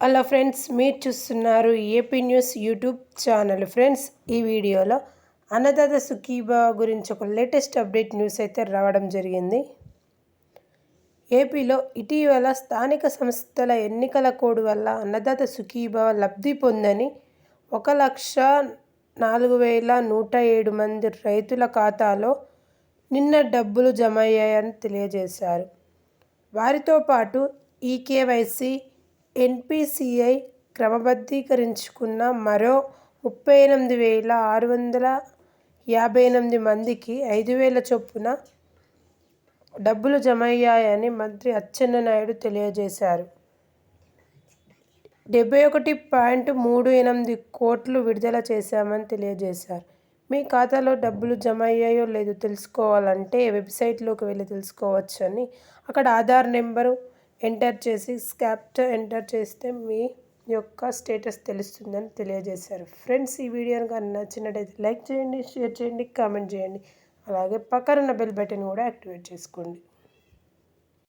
Hello friends మీరు చూస్తున్నారు AP news YouTube channel. Friends ఈ వీడియోలో అన్నదాత సుఖీబా గురించి ఒక లేటెస్ట్ అప్డేట్ న్యూస్ అయితే రావడం జరిగింది. ఏపీలో ఇటీవల స్థానిక సంస్థల ఎన్నికల కోడ్ వల్ల అన్నదాత సుఖీబా లబ్ధి పొందని ఒక లక్ష నాలుగు వేల నూట ఏడు మంది రైతుల ఖాతాలో నిన్న డబ్బులు జమ అయ్యాయని తెలియజేశారు. వారితో పాటు ఈకేవైసీ ఎన్పిసిఐ క్రమబద్ధీకరించుకున్న మరో ముప్పై ఎనిమిది వేల ఆరు వందల యాభై ఎనిమిది మందికి ఐదు వేల చొప్పున డబ్బులు జమయ్యాయని మంత్రి అచ్చెన్నాయుడు తెలియజేశారు. డెబ్బై ఒకటి పాయింట్ మూడు ఎనిమిది కోట్లు విడుదల చేశామని తెలియజేశారు. మీ ఖాతాలో డబ్బులు జమ అయ్యాయో లేదో తెలుసుకోవాలంటే వెబ్సైట్లోకి వెళ్ళి తెలుసుకోవచ్చని అక్కడ ఆధార్ నెంబరు ఎంటర్ చేసి స్కాప్చర్ ఎంటర్ చేస్తే మీ యొక్క స్టేటస్ తెలుస్తుందని తెలియజేశారు. ఫ్రెండ్స్ ఈ వీడియోని కానీ నచ్చినట్టయితే లైక్ చేయండి షేర్ చేయండి కామెంట్ చేయండి. అలాగే పక్కనున్న బెల్ బటన్ కూడా యాక్టివేట్ చేసుకోండి.